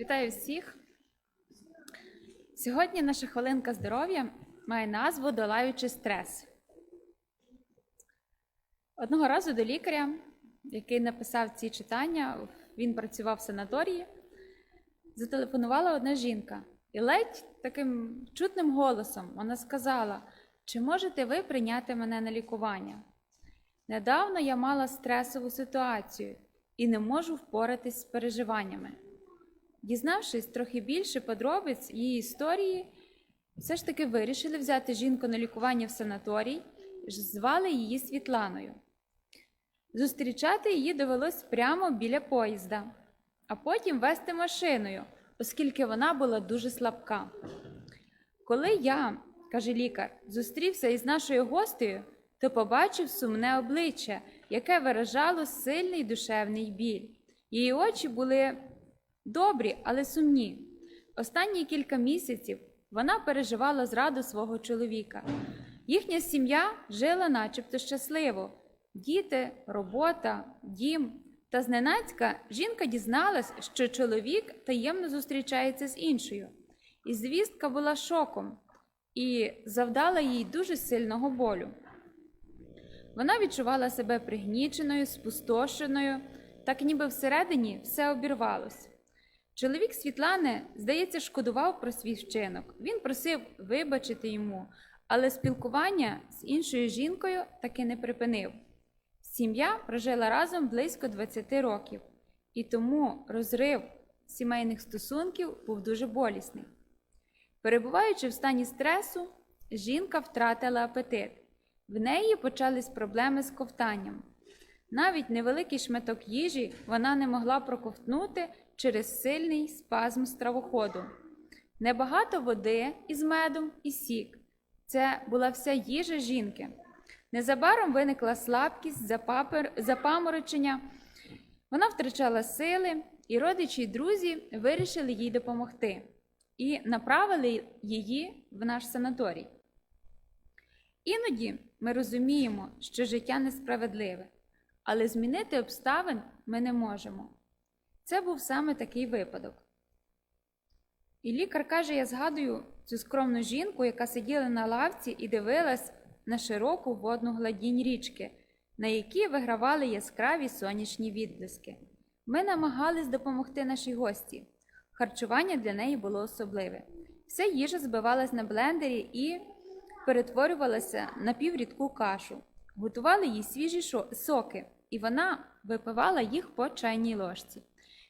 Вітаю всіх! Сьогодні наша хвилинка здоров'я має назву Долаючи стрес. Одного разу до лікаря, який написав ці читання, він працював в санаторії, зателефонувала одна жінка і ледь таким чутним голосом вона сказала: Чи можете ви прийняти мене на лікування? Недавно я мала стресову ситуацію і не можу впоратись з переживаннями. Дізнавшись трохи більше подробиць її історії, все ж таки вирішили взяти жінку на лікування в санаторій, звали її Світланою. Зустрічати її довелось прямо біля поїзда, а потім вести машиною, оскільки вона була дуже слабка. Коли я, каже лікар, зустрівся із нашою гостею, то побачив сумне обличчя, яке виражало сильний душевний біль. Її очі були добрі, але сумні. Останні кілька місяців вона переживала зраду свого чоловіка. Їхня сім'я жила начебто щасливо. Діти, робота, дім. Та зненацька жінка дізналась, що чоловік таємно зустрічається з іншою. І звістка була шоком і завдала їй дуже сильного болю. Вона відчувала себе пригніченою, спустошеною, так ніби всередині все обірвалось. Чоловік Світлани, здається, шкодував про свій вчинок. Він просив вибачити йому, але спілкування з іншою жінкою таки не припинив. Сім'я прожила разом близько 20 років, і тому розрив сімейних стосунків був дуже болісний. Перебуваючи в стані стресу, жінка втратила апетит. В неї почались проблеми з ковтанням. Навіть невеликий шматок їжі вона не могла проковтнути через сильний спазм стравоходу. Небагато води із медом і сік. Це була вся їжа жінки. Незабаром виникла слабкість, запапер- запаморочення. Вона втрачала сили, і родичі й друзі вирішили їй допомогти і направили її в наш санаторій. Іноді ми розуміємо, що життя несправедливе, але змінити обставин ми не можемо. Це був саме такий випадок. І лікар каже: я згадую цю скромну жінку, яка сиділа на лавці і дивилась на широку водну гладінь річки, на якій вигравали яскраві сонячні відблиски. Ми намагались допомогти нашій гості. Харчування для неї було особливе. Вся їжа збивалась на блендері і перетворювалася на піврідку кашу. Готували їй свіжі соки, і вона випивала їх по чайній ложці.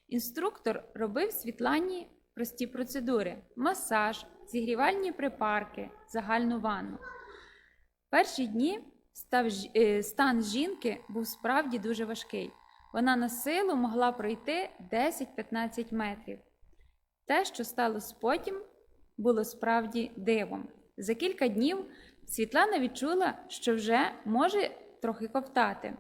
Інструктор робив Світлані прості процедури: масаж, зігрівальні припарки, загальну ванну. Перші дні е, стан жінки був справді дуже важкий. Вона на силу могла пройти 10-15 метрів. Те, що сталося потім, було справді дивом. За кілька днів Світлана відчула, що вже може трохи ковтати.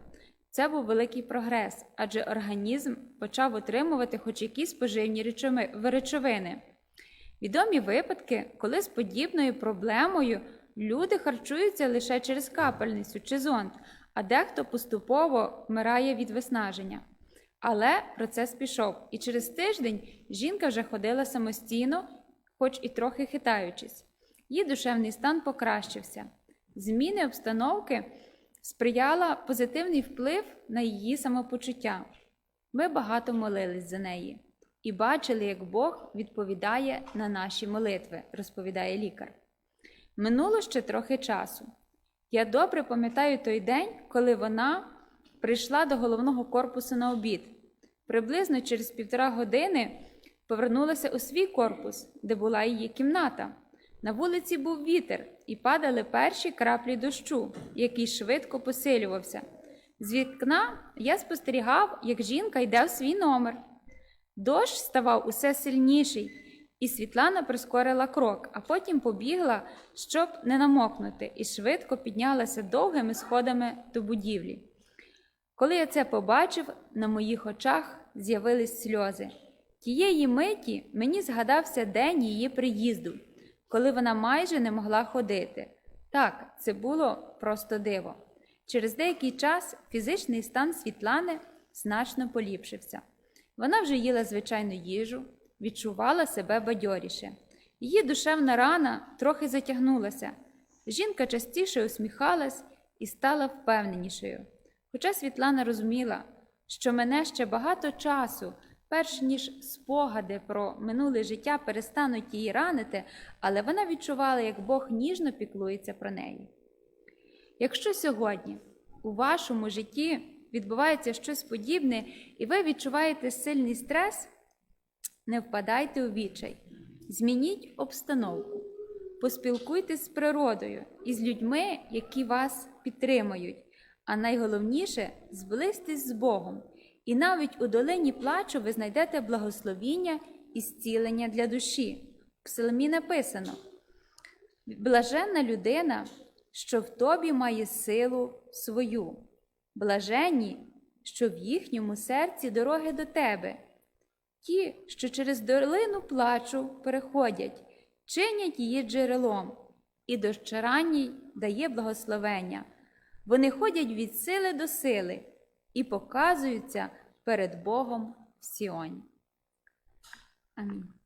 Це був великий прогрес, адже організм почав отримувати хоч якісь поживні речовини. Відомі випадки, коли з подібною проблемою люди харчуються лише через капельницю чи зонд, а дехто поступово вмирає від виснаження. Але процес пішов, і через тиждень жінка вже ходила самостійно, хоч і трохи хитаючись. Її душевний стан покращився. Зміни обстановки сприяла позитивний вплив на її самопочуття. Ми багато молились за неї і бачили, як Бог відповідає на наші молитви, розповідає лікар. Минуло ще трохи часу. Я добре пам'ятаю той день, коли вона прийшла до головного корпусу на обід. Приблизно через півтора години повернулася у свій корпус, де була її кімната. На вулиці був вітер, і падали перші краплі дощу, який швидко посилювався. З вікна я спостерігав, як жінка йде в свій номер. Дощ ставав усе сильніший, і Світлана прискорила крок, а потім побігла, щоб не намокнути, і швидко піднялася довгими сходами до будівлі. Коли я це побачив, на моїх очах з'явились сльози. Тієї миті мені згадався день її приїзду, коли вона майже не могла ходити. Так, це було просто диво. Через деякий час фізичний стан Світлани значно поліпшився. Вона вже їла звичайну їжу, відчувала себе бадьоріше. Її душевна рана трохи затягнулася. Жінка частіше усміхалась і стала впевненішою. Хоча Світлана розуміла, що мене ще багато часу, перш ніж спогади про минуле життя перестануть її ранити, але вона відчувала, як Бог ніжно піклується про неї. Якщо сьогодні у вашому житті відбувається щось подібне, і ви відчуваєте сильний стрес, не впадайте у відчай. Змініть обстановку, поспілкуйтесь з природою і з людьми, які вас підтримують. А найголовніше зблизьтесь з Богом. І навіть у долині плачу ви знайдете благословіння і зцілення для душі. В псалмі написано: Блаженна людина, що в тобі має силу свою, блаженні, що в їхньому серці дороги до тебе. Ті, що через долину плачу переходять, чинять її джерелом, і дощаранній дає благословення. Вони ходять від сили до сили і показуються перед Богом в Сіоні. Амінь.